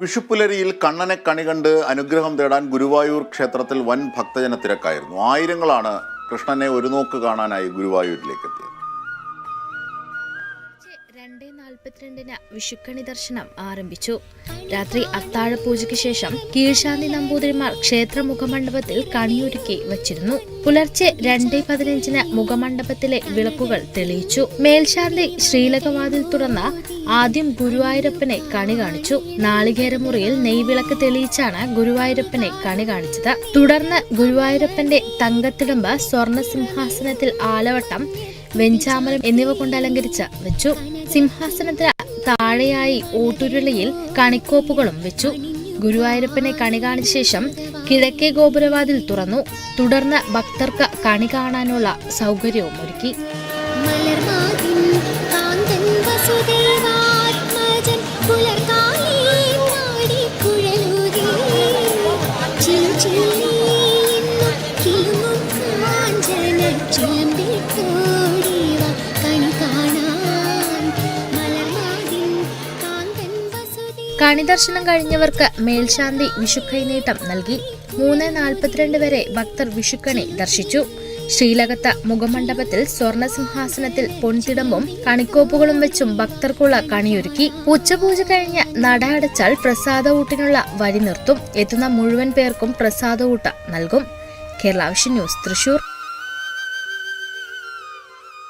വിഷുപ്പുലരിയിൽ കണ്ണനെ കണി കണ്ട് അനുഗ്രഹം തേടാൻ ഗുരുവായൂർ ക്ഷേത്രത്തിൽ വൻ ഭക്തജന തിരക്കായിരുന്നു ആയിരങ്ങളാണ് കൃഷ്ണനെ ഒരു നോക്ക് കാണാനായി ഗുരുവായൂരിലേക്ക് എത്തിയത് രണ്ട് നാൽപ്പത്തിരണ്ടിന് വിഷുക്കണി ദർശനം ആരംഭിച്ചു. രാത്രി അത്താഴപൂജയ്ക്ക് ശേഷം കീഴ്ശാന്തി നമ്പൂതിരിമാർ ക്ഷേത്ര മുഖമണ്ഡപത്തിൽ കണിയൊരുക്കി വച്ചിരുന്നു. പുലർച്ചെ രണ്ട് പതിനഞ്ചിന് മുഖമണ്ഡപത്തിലെ വിളക്കുകൾ തെളിയിച്ചു. മേൽശാന്തി ശ്രീലകവാതിൽ തുറന്ന ആദ്യം ഗുരുവായൂരപ്പനെ കണി കാണിച്ചു. നാളികേരമുറിയിൽ നെയ്വിളക്ക് തെളിയിച്ചാണ് ഗുരുവായൂരപ്പനെ കണി കാണിച്ചത്. തുടർന്ന് ഗുരുവായൂരപ്പന്റെ തങ്കത്തിടമ്പ് സ്വർണസിംഹാസനത്തിൽ ആലവട്ടം വെഞ്ചാമരം എന്നിവ കൊണ്ട് അലങ്കരിച്ച വെച്ചു. സിംഹാസനത്തിന് താഴെയായി ഓട്ടുരുളിയിൽ കണിക്കോപ്പുകളും വെച്ചു. ഗുരുവായൂരപ്പനെ കണി കാണിച്ച ശേഷം കിഴക്കേ ഗോപുരവാതിൽ തുറന്നു. തുടർന്ന് ഭക്തർക്ക് കണി കാണാനുള്ള സൗകര്യവും ഒരുക്കി. വസുദേ- കണി ദർശനം കഴിഞ്ഞവർക്ക് മേൽശാന്തി വിഷുക്കൈനീട്ടം നൽകി. മൂന്ന് നാൽപ്പത്തിരണ്ട് വരെ ഭക്തർ വിഷുക്കണി ദർശിച്ചു. ശ്രീലകത്ത മുഖമണ്ഡപത്തിൽ സ്വർണസിംഹാസനത്തിൽ പൊൻതിടമ്പും കണിക്കോപ്പുകളും വെച്ചും ഭക്തർക്കുള്ള കണിയൊരുക്കി. ഉച്ചപൂജ കഴിഞ്ഞ് നട അടച്ചാൽ പ്രസാദ ഊട്ടിനുള്ള വരി നിർത്തും. എത്തുന്ന മുഴുവൻ പേർക്കും പ്രസാദ ഊട്ട നൽകും. കേരളാവശ്യ ന്യൂസ് തൃശൂർ.